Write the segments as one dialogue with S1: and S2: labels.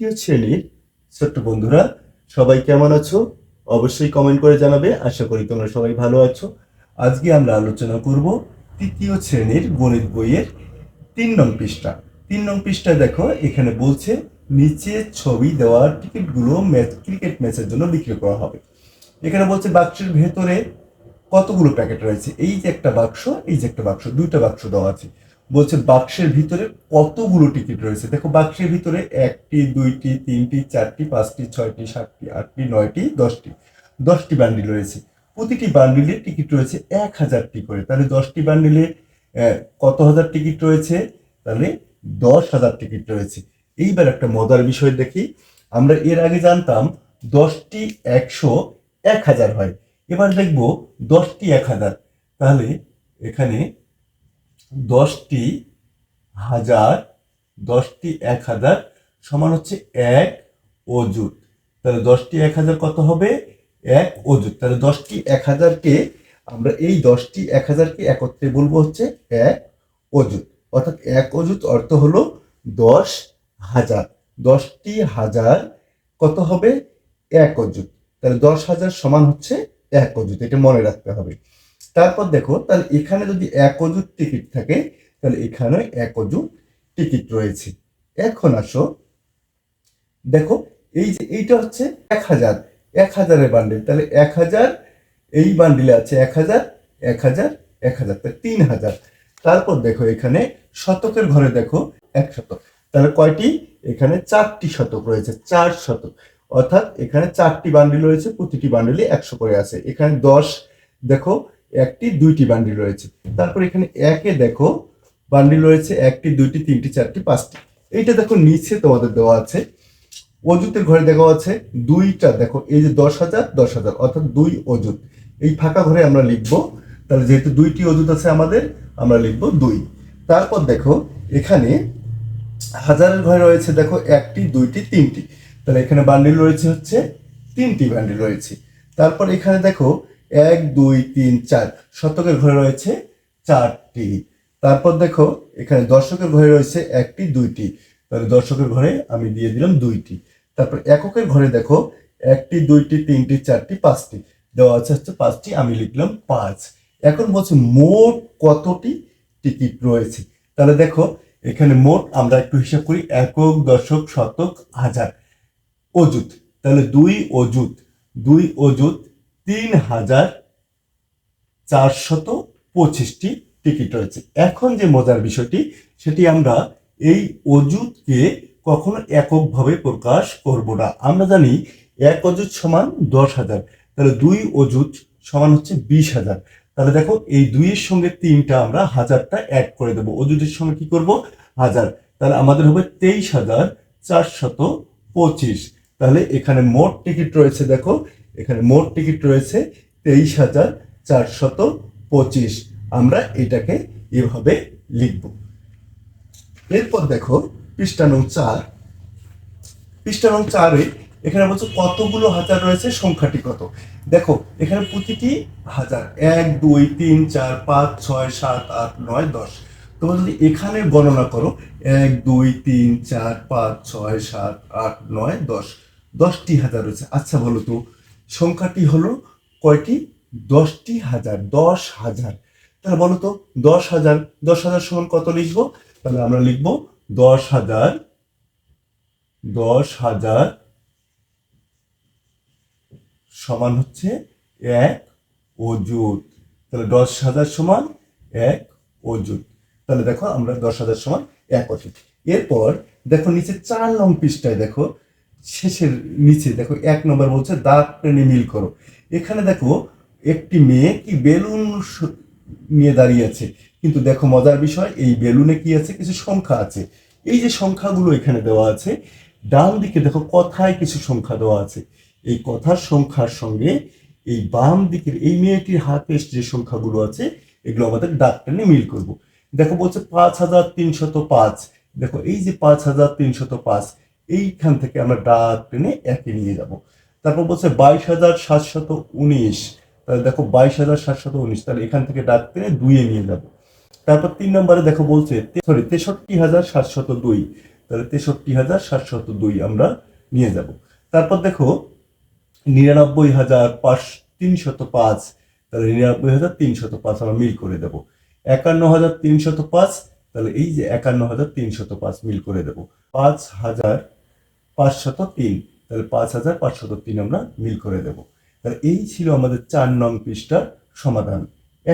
S1: তৃতীয় শ্রেণীর ছোট্ট বন্ধুরা সবাই কেমন আছো অবশ্যই কমেন্ট করে জানাবে আশা করি তোমরা সবাই ভালো আছো আজকে আমরা আলোচনা করব তৃতীয় শ্রেণীর গণিত বইয়ের তিন নং পৃষ্ঠা তিন নং পৃষ্ঠা দেখো এখানে বলছে নিচে ছবি দেওয়া টিকিটগুলো ম্যাচ ক্রিকেট ম্যাচের জন্য বিক্রি করা হবে এখানে বলছে বাক্সের ভেতরে কতগুলো প্যাকেট রয়েছে এই যে একটা বাক্স এই যে একটা বাক্স দুইটা বাক্স দেওয়া আছে বলছে বাক্সের ভিতরে কতগুলো টিকিট রয়েছে দেখো বাক্সের ভিতরে একটি দুইটি তিনটি চারটি পাঁচটি ছয়টি সাতটি আটটি নয়টি দশটি দশটি বান্ডিল রয়েছে প্রতিটি বান্ডিলে টিকিট রয়েছে এক হাজারটি করে তাহলে দশটি বান্ডিলে কত হাজার টিকিট রয়েছে তাহলে দশ হাজার টিকিট রয়েছে এইবার একটা মজার বিষয় দেখি আমরা এর আগে জানতাম দশটি একশো এক হাজার হয় এবার দেখবো দশটি এক হাজার তাহলে এখানে দশটি হাজার দশটি এক হাজার সমান হচ্ছে এক অজুত তাহলে দশটি এক হাজার কত হবে এক অজুত তাহলে দশটি এক হাজারকে আমরা এই দশটি এক হাজারকে একত্রে বলবো হচ্ছে এক অজুত অর্থাৎ এক অজুত অর্থ হলো দশ হাজার দশটি হাজার কত হবে এক অজুত তাহলে দশ হাজার সমান হচ্ছে এক অজুত এটা মনে রাখতে হবে তারপর দেখো তাহলে এখানে যদি এক টিকিট থাকে তাহলে এখানে এক টিকিট রয়েছে এখন আসো দেখো এই যে এইটা হচ্ছে এক হাজার এক হাজারের বান্ডিল তাহলে এক হাজার এই বান্ডিলে আছে এক হাজার এক হাজার এক হাজার তাহলে তিন হাজার তারপর দেখো এখানে শতকের ঘরে দেখো এক শতক তাহলে কয়টি এখানে চারটি শতক রয়েছে চার শতক অর্থাৎ এখানে চারটি বান্ডিল রয়েছে প্রতিটি বান্ডিলে একশো করে আছে এখানে দশ দেখো একটি দুইটি বান্ডিল রয়েছে তারপর এখানে একে দেখো বান্ডিল রয়েছে একটি দুইটি তিনটি চারটি পাঁচটি এইটা দেখো নিচে তোমাদের দেওয়া আছে অজুতের ঘরে দেখা আছে দুইটা দেখো এই যে দশ হাজার দশ হাজার অর্থাৎ দুই অজুত এই ফাঁকা ঘরে আমরা লিখবো তাহলে যেহেতু দুইটি অজুত আছে আমাদের আমরা লিখবো দুই তারপর দেখো এখানে হাজারের ঘরে রয়েছে দেখো একটি দুইটি তিনটি তাহলে এখানে বান্ডিল রয়েছে হচ্ছে তিনটি বান্ডিল রয়েছে তারপর এখানে দেখো এক দুই তিন চার শতকের ঘরে রয়েছে চারটি তারপর দেখো এখানে দর্শকের ঘরে রয়েছে একটি দুইটি তাহলে দর্শকের ঘরে আমি দিয়ে দিলাম দুইটি তারপর এককের ঘরে দেখো একটি দুইটি তিনটি চারটি পাঁচটি দেওয়া আছে হচ্ছে পাঁচটি আমি লিখলাম পাঁচ এখন বলছে মোট কতটি টিকিট রয়েছে তাহলে দেখো এখানে মোট আমরা একটু হিসাব করি একক দশক শতক হাজার অযুত তাহলে দুই অযুত দুই অযুত তিন হাজার চারশত পঁচিশটি টিকিট রয়েছে এখন যে মজার বিষয়টি সেটি আমরা এই অজুতকে কখনো এককভাবে প্রকাশ করব না আমরা জানি এক অজুত সমান দশ হাজার তাহলে দুই অজুত সমান হচ্ছে বিশ হাজার তাহলে দেখো এই দুইয়ের সঙ্গে তিনটা আমরা হাজারটা অ্যাড করে দেবো অজুদের সঙ্গে কি করব হাজার তাহলে আমাদের হবে তেইশ হাজার চারশত পঁচিশ তাহলে এখানে মোট টিকিট রয়েছে দেখো এখানে মোট টিকিট রয়েছে তেইশ হাজার চারশত পঁচিশ আমরা এটাকে এভাবে লিখব এরপর দেখো পৃষ্ঠা নং চার পৃষ্ঠা নং চারে এখানে বলছো কতগুলো হাজার রয়েছে সংখ্যাটি কত দেখো এখানে প্রতিটি হাজার এক দুই তিন চার পাঁচ ছয় সাত আট নয় দশ তোমরা যদি এখানে গণনা করো এক দুই তিন চার পাঁচ ছয় সাত আট নয় দশ দশটি হাজার রয়েছে আচ্ছা বলো তো সংখ্যাটি হলো কয়টি দশটি হাজার দশ হাজার তাহলে বলো তো দশ হাজার দশ হাজার সমান কত লিখবো তাহলে আমরা লিখব দশ হাজার দশ হাজার সমান হচ্ছে এক অযুত তাহলে দশ হাজার সমান এক অযুত তাহলে দেখো আমরা দশ হাজার সমান এক অযুত এরপর দেখো নিচে চার নং পৃষ্ঠায় দেখো শেষের নিচে দেখো এক নম্বর বলছে দাঁত টেনে মিল করো এখানে দেখো একটি মেয়ে কি বেলুন নিয়ে দাঁড়িয়ে আছে কিন্তু দেখো মজার বিষয় এই বেলুনে কি আছে কিছু সংখ্যা আছে এই যে সংখ্যাগুলো এখানে দেওয়া আছে ডান দিকে দেখো কথায় কিছু সংখ্যা দেওয়া আছে এই কথার সংখ্যার সঙ্গে এই বাম দিকের এই মেয়েটির হাতে যে সংখ্যাগুলো আছে এগুলো আমাদের ডাক টেনে মিল করব দেখো বলছে পাঁচ হাজার তিনশত পাঁচ দেখো এই যে পাঁচ হাজার তিনশত পাঁচ এইখান থেকে আমরা ডাক টেনে একে নিয়ে যাব তারপর বলছে বাইশ হাজার সাতশত উনিশ তাহলে দেখো বাইশ হাজার সাতশত উনিশ তাহলে এখান থেকে ডাক টেনে দুইয়ে নিয়ে যাব তারপর তিন নম্বরে দেখো বলছে সরি তেষট্টি হাজার সাতশত দুই তাহলে তেষট্টি হাজার সাতশত দুই আমরা নিয়ে যাব তারপর দেখো নিরানব্বই হাজার পাঁচ তিনশত পাঁচ তাহলে নিরানব্বই হাজার তিনশত পাঁচ আমরা মিল করে দেবো একান্ন হাজার তিনশত পাঁচ তাহলে এই যে একান্ন হাজার তিনশত পাঁচ মিল করে দেবো পাঁচ হাজার পাঁচশত তিন তাহলে পাঁচ হাজার পাঁচশত তিন আমরা মিল করে দেব তাহলে এই ছিল আমাদের চার নং পৃষ্ঠার সমাধান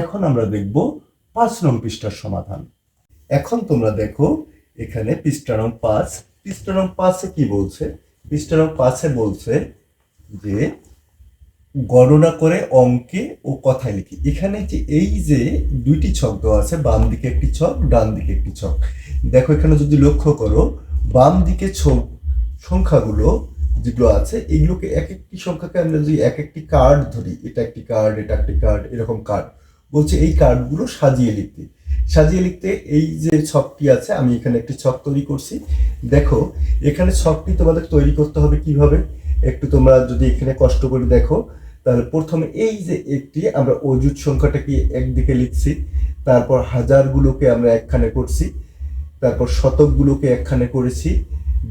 S1: এখন আমরা দেখব পাঁচ নং পৃষ্ঠার সমাধান এখন তোমরা দেখো এখানে পৃষ্ঠা নং পাঁচ পৃষ্ঠা নং পাঁচে কি বলছে পৃষ্ঠা নং পাঁচে বলছে যে গণনা করে অঙ্কে ও কথায় লিখি এখানে যে এই যে দুইটি ছক দেওয়া আছে বাম দিকে একটি ছক ডান দিকে একটি ছক দেখো এখানে যদি লক্ষ্য করো বাম দিকে ছক সংখ্যাগুলো যেগুলো আছে এগুলোকে এক একটি সংখ্যাকে আমরা যদি এক একটি কার্ড ধরি এটা একটি কার্ড এটা একটি কার্ড এরকম কার্ড বলছে এই কার্ডগুলো সাজিয়ে লিখতে সাজিয়ে লিখতে এই যে ছকটি আছে আমি এখানে একটি ছক তৈরি করছি দেখো এখানে ছকটি তোমাদের তৈরি করতে হবে কিভাবে একটু তোমরা যদি এখানে কষ্ট করে দেখো তাহলে প্রথমে এই যে একটি আমরা অজুত সংখ্যাটাকে একদিকে লিখছি তারপর হাজারগুলোকে আমরা একখানে করছি তারপর শতকগুলোকে একখানে করেছি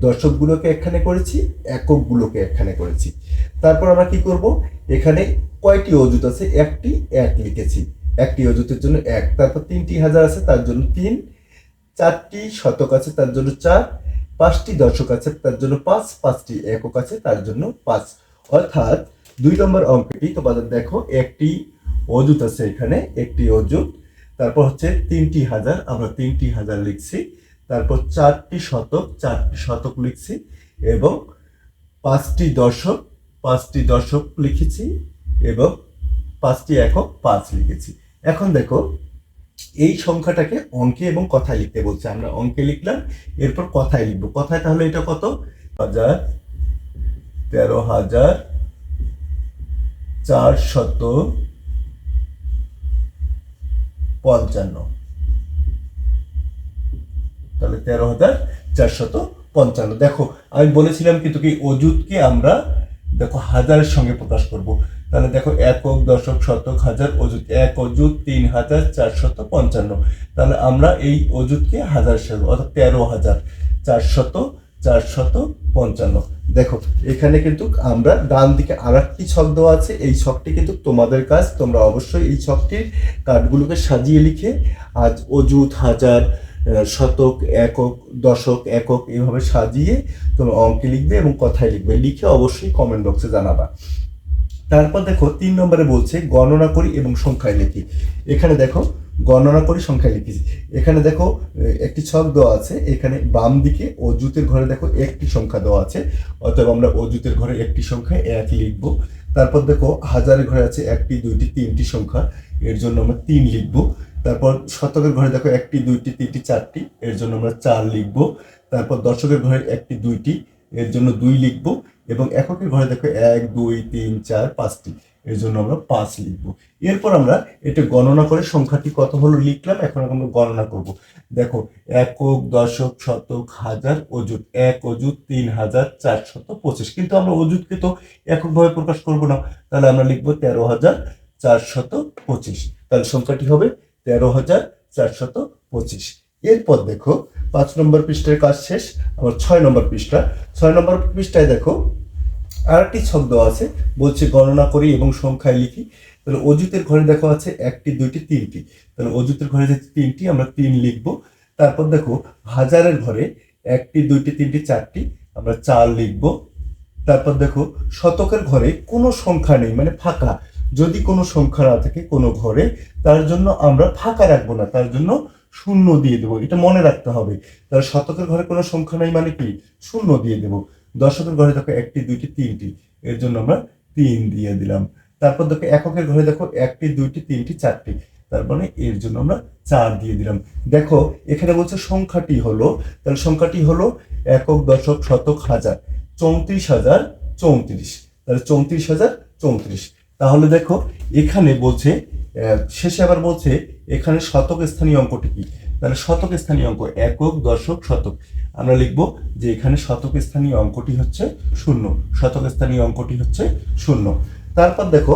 S1: দর্শকগুলোকে একখানে করেছি এককগুলোকে একখানে করেছি তারপর আমরা কি করব এখানে কয়টি অজুত আছে একটি এক লিখেছি একটি অজুতের জন্য এক তারপর তিনটি হাজার আছে তার জন্য তিন চারটি শতক আছে তার জন্য চার পাঁচটি দর্শক আছে তার জন্য পাঁচ পাঁচটি একক আছে তার জন্য পাঁচ অর্থাৎ দুই নম্বর অঙ্কটি তোমাদের দেখো একটি অজুত আছে এখানে একটি অজুত তারপর হচ্ছে তিনটি হাজার আমরা তিনটি হাজার লিখছি তারপর চারটি শতক চারটি শতক লিখছি এবং পাঁচটি দশক পাঁচটি দশক লিখেছি এবং পাঁচটি একক পাঁচ লিখেছি এখন দেখো এই সংখ্যাটাকে অঙ্কে এবং কথায় লিখতে বলছে আমরা অঙ্কে লিখলাম এরপর কথায় লিখবো কথায় তাহলে এটা কত হাজার তেরো হাজার চার শত পঞ্চান্ন তাহলে তেরো হাজার চারশত পঞ্চান্ন দেখো আমি বলেছিলাম কিন্তু কি অজুতকে আমরা দেখো হাজারের সঙ্গে প্রকাশ করব তাহলে দেখো একক দশক শতক হাজার অজুত এক অজুত তিন হাজার চারশত পঞ্চান্ন তাহলে আমরা এই অজুতকে হাজার সঙ্গে অর্থাৎ তেরো হাজার চারশত চারশত পঞ্চান্ন দেখো এখানে কিন্তু আমরা ডান দিকে আর একটি ছক দেওয়া আছে এই ছকটি কিন্তু তোমাদের কাজ তোমরা অবশ্যই এই ছকটির কার্ডগুলোকে সাজিয়ে লিখে আজ অজুত হাজার শতক একক দশক একক এভাবে সাজিয়ে তুমি অঙ্কে লিখবে এবং কথায় লিখবে লিখে অবশ্যই কমেন্ট বক্সে জানাবা তারপর দেখো তিন নম্বরে বলছে গণনা করি এবং সংখ্যায় লিখি এখানে দেখো গণনা করি সংখ্যা লিখি এখানে দেখো একটি ছক দেওয়া আছে এখানে বাম দিকে অজুতের ঘরে দেখো একটি সংখ্যা দেওয়া আছে অতএব আমরা অজুতের ঘরে একটি সংখ্যা এক লিখব তারপর দেখো হাজারের ঘরে আছে একটি দুইটি তিনটি সংখ্যা এর জন্য আমরা তিন লিখব তারপর শতকের ঘরে দেখো একটি দুইটি তিনটি চারটি এর জন্য আমরা চার লিখব তারপর দর্শকের ঘরে একটি দুইটি এর জন্য দুই লিখব এবং এককের ঘরে দেখো এক দুই তিন চার পাঁচটি এর জন্য আমরা পাঁচ লিখব এরপর আমরা এটা গণনা করে সংখ্যাটি কত হলো লিখলাম এখন আমরা গণনা করব দেখো একক দশক শতক হাজার অজুত এক অজুত তিন হাজার চারশত পঁচিশ কিন্তু আমরা অজুতকে তো এককভাবে প্রকাশ করব না তাহলে আমরা লিখবো তেরো হাজার চারশত পঁচিশ তাহলে সংখ্যাটি হবে তেরো হাজার চারশত পঁচিশ এরপর দেখো পাঁচ নম্বর পৃষ্ঠার কাজ শেষ আমার ছয় নম্বর পৃষ্ঠা ছয় নম্বর পৃষ্ঠায় দেখো আরেকটি ছক দেওয়া আছে বলছে গণনা করি এবং সংখ্যায় লিখি তাহলে অজুতের ঘরে দেখো আছে একটি দুইটি তিনটি তাহলে অজুতের ঘরে যে তিনটি আমরা তিন লিখবো তারপর দেখো হাজারের ঘরে একটি দুইটি তিনটি চারটি আমরা চার লিখবো তারপর দেখো শতকের ঘরে কোনো সংখ্যা নেই মানে ফাঁকা যদি কোনো সংখ্যা না থাকে কোনো ঘরে তার জন্য আমরা ফাঁকা রাখবো না তার জন্য শূন্য দিয়ে দেবো এটা মনে রাখতে হবে তার শতকের ঘরে কোনো সংখ্যা নাই মানে কি শূন্য দিয়ে দেবো দশকের ঘরে দেখো একটি দুইটি তিনটি এর জন্য আমরা তিন দিয়ে দিলাম তারপর দেখো এককের ঘরে দেখো একটি দুইটি তিনটি চারটি তার মানে এর জন্য আমরা চার দিয়ে দিলাম দেখো এখানে বলছে সংখ্যাটি হলো তাহলে সংখ্যাটি হলো একক দশক শতক হাজার চৌত্রিশ হাজার চৌত্রিশ তাহলে চৌত্রিশ হাজার চৌত্রিশ তাহলে দেখো এখানে বলছে শেষে আবার বলছে এখানে শতক স্থানীয় অঙ্কটি কি তাহলে শতক স্থানীয় অঙ্ক একক দশক শতক আমরা লিখব যে এখানে শতক স্থানীয় অঙ্কটি হচ্ছে শূন্য শতক স্থানীয় অঙ্কটি হচ্ছে শূন্য তারপর দেখো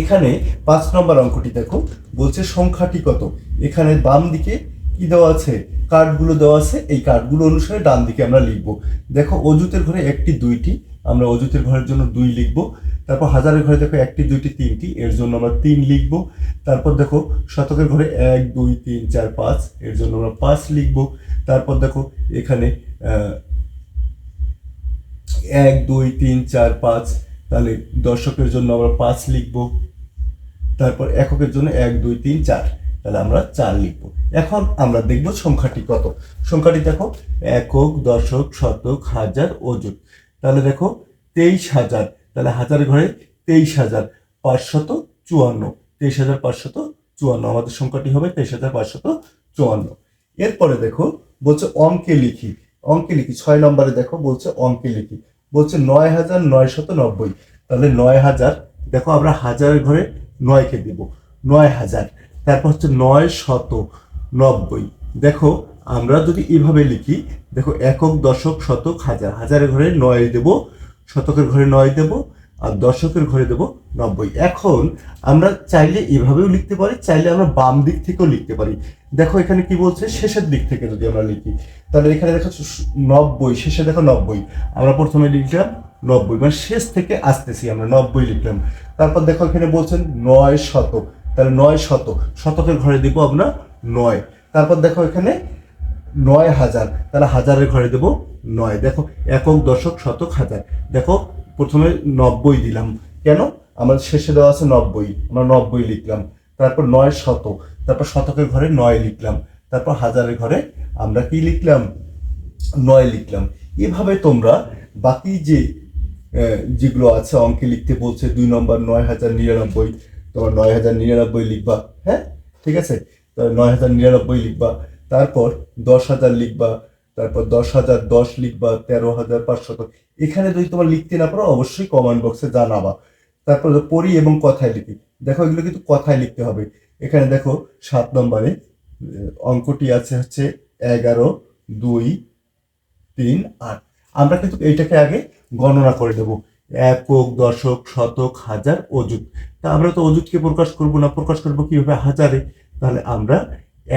S1: এখানে পাঁচ নম্বর অঙ্কটি দেখো বলছে সংখ্যাটি কত এখানে বাম দিকে কি দেওয়া আছে কার্ডগুলো দেওয়া আছে এই কার্ডগুলো অনুসারে ডান দিকে আমরা লিখব দেখো অজুতের ঘরে একটি দুইটি আমরা অজুতের ঘরের জন্য দুই লিখবো তারপর হাজারের ঘরে দেখো একটি দুইটি তিনটি এর জন্য আমরা তিন লিখব তারপর দেখো শতকের ঘরে এক দুই তিন চার পাঁচ এর জন্য আমরা পাঁচ লিখব তারপর দেখো এখানে এক দুই তিন চার পাঁচ তাহলে দর্শকের জন্য আমরা পাঁচ লিখব তারপর এককের জন্য এক দুই তিন চার তাহলে আমরা চার লিখব এখন আমরা দেখব সংখ্যাটি কত সংখ্যাটি দেখো একক দশক শতক হাজার ওজন তাহলে দেখো তেইশ হাজার তাহলে হাজার ঘরে তেইশ হাজার পাঁচশত চুয়ান্ন তেইশ হাজার পাঁচশত চুয়ান্ন আমাদের সংখ্যাটি হবে তেইশ হাজার পাঁচশত চুয়ান্ন এরপরে দেখো বলছে অঙ্কে লিখি অঙ্কে লিখি ছয় নম্বরে দেখো বলছে অঙ্কে লিখি বলছে নয় হাজার নয়শত নব্বই তাহলে নয় হাজার দেখো আমরা হাজারের ঘরে নয়কে দেব নয় হাজার তারপর হচ্ছে নয় শত নব্বই দেখো আমরা যদি এভাবে লিখি দেখো একক দশক শতক হাজার হাজারের ঘরে নয় দেব শতকের ঘরে নয় দেব আর দশকের ঘরে দেব নব্বই এখন আমরা চাইলে এভাবেও লিখতে পারি চাইলে আমরা বাম দিক থেকেও লিখতে পারি দেখো এখানে কি বলছে শেষের দিক থেকে যদি আমরা লিখি তাহলে এখানে দেখো নব্বই শেষে দেখো নব্বই আমরা প্রথমে লিখলাম নব্বই মানে শেষ থেকে আসতেছি আমরা নব্বই লিখলাম তারপর দেখো এখানে বলছেন নয় শতক তাহলে নয় শতক শতকের ঘরে দিব আমরা নয় তারপর দেখো এখানে নয় হাজার তাহলে হাজারের ঘরে দেব নয় দেখো একক দশক শতক হাজার দেখো প্রথমে নব্বই দিলাম কেন আমার শেষে দেওয়া আছে নব্বই আমরা নব্বই লিখলাম তারপর নয় শত তারপর শতকের ঘরে নয় লিখলাম তারপর হাজারের ঘরে আমরা কি লিখলাম নয় লিখলাম এভাবে তোমরা বাকি যে যেগুলো আছে অঙ্কে লিখতে বলছে দুই নম্বর নয় হাজার নিরানব্বই তোমার নয় হাজার নিরানব্বই লিখবা হ্যাঁ ঠিক আছে নয় হাজার নিরানব্বই লিখবা তারপর দশ হাজার লিখবা তারপর দশ হাজার দশ লিখবা তেরো হাজার পাঁচশত এখানে যদি তোমার লিখতে না পারো অবশ্যই কমেন্ট বক্সে জানাবা তারপর পড়ি এবং কথায় লিখি দেখো এগুলো কিন্তু কথায় লিখতে হবে এখানে দেখো সাত নম্বরে অঙ্কটি আছে হচ্ছে এগারো দুই তিন আট আমরা কিন্তু এইটাকে আগে গণনা করে দেব একক দশক শতক হাজার অযুত তা আমরা তো অযুতকে প্রকাশ করব না প্রকাশ করব কিভাবে হাজারে তাহলে আমরা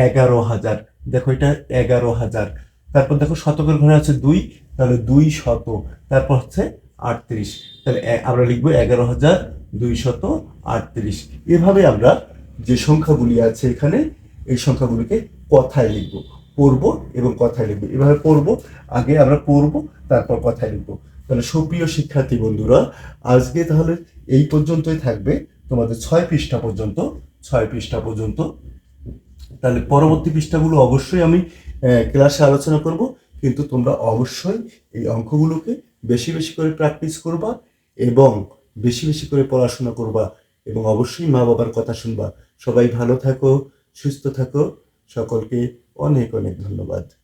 S1: এগারো হাজার দেখো এটা এগারো হাজার তারপর দেখো শতকের ঘরে আছে দুই তাহলে দুই শত তারপর হচ্ছে আটত্রিশ তাহলে আমরা লিখবো এগারো হাজার দুই শত আটত্রিশ এভাবে আমরা যে সংখ্যাগুলি আছে এখানে এই সংখ্যাগুলিকে কথায় লিখবো পড়বো এবং কথায় লিখবো এভাবে পড়বো আগে আমরা পড়বো তারপর কথায় লিখবো তাহলে সুপ্রিয় শিক্ষার্থী বন্ধুরা আজকে তাহলে এই পর্যন্তই থাকবে তোমাদের ছয় পৃষ্ঠা পর্যন্ত ছয় পৃষ্ঠা পর্যন্ত তাহলে পরবর্তী পৃষ্ঠাগুলো অবশ্যই আমি ক্লাসে আলোচনা করব কিন্তু তোমরা অবশ্যই এই অঙ্কগুলোকে বেশি বেশি করে প্র্যাকটিস করবা এবং বেশি বেশি করে পড়াশোনা করবা এবং অবশ্যই মা বাবার কথা শুনবা সবাই ভালো থাকো সুস্থ থাকো সকলকে অনেক অনেক ধন্যবাদ